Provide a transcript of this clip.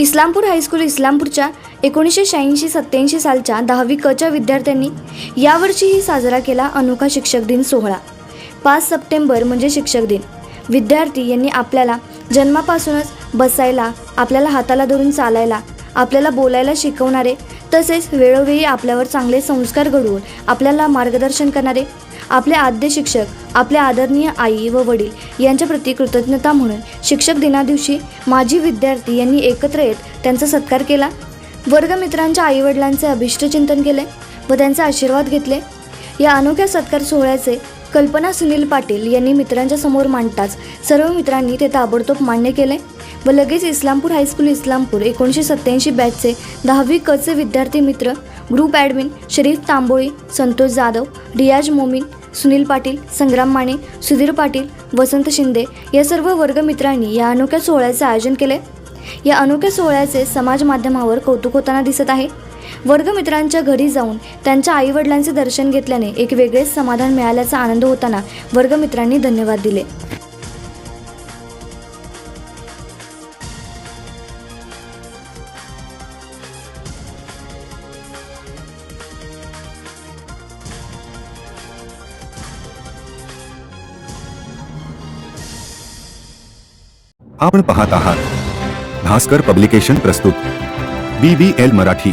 Islampur high school इस्लामपूरच्या एकोणीसशे शहाऐंशी सत्याऐंशी सालच्या दहावी कच्या विद्यार्थ्यांनी यावर्षीही साजरा केला अनोखा शिक्षक दिन सोहळा. पाच सप्टेंबर म्हणजे शिक्षक दिन. विद्यार्थी यांनी आपल्याला जन्मापासूनच बसायला आपल्याला हाताला धरून चालायला आपल्याला बोलायला शिकवणारे तसेच वेळोवेळी आपल्यावर चांगले संस्कार घडवून आपल्याला मार्गदर्शन करणारे आपले आद्य शिक्षक आपल्या आदरणीय आई व वडील यांच्याप्रती कृतज्ञता म्हणून शिक्षक दिनादिवशी माजी विद्यार्थी यांनी एकत्र येत त्यांचा सत्कार केला. वर्गमित्रांच्या आईवडिलांचे अभिष्टचिंतन केले व त्यांचे आशीर्वाद घेतले. या अनोख्या सत्कार सोहळ्याचे कल्पना सुनील पाटील यांनी मित्रांच्या समोर मांडताच सर्व मित्रांनी ते ताबडतोब मान्य केले व लगेच इस्लामपूर हायस्कूल इस्लामपूर एकोणीसशे सत्त्याऐंशी बॅचचे दहावी कचे विद्यार्थी मित्र ग्रुप ॲडमिन शरीफ तांबोळी संतोष जाधव रियाज मोमीन सुनील पाटील संग्राम माने सुधीर पाटील वसंत शिंदे या सर्व वर्गमित्रांनी या अनोख्या सोहळ्याचे आयोजन केले. या अनोख्या सोहळ्याचे समाज माध्यमावर कौतुक होताना दिसत आहे. वर्गमित्रांच्या घरी जाऊन त्यांच्या आईवडिलांचे दर्शन घेतल्याने एक वेगळेच समाधान मिळाल्याचा आनंद होताना वर्गमित्रांनी धन्यवाद दिले. आपण पाहत आहात भास्कर पब्लिकेशन प्रस्तुत बी बी एल मराठी.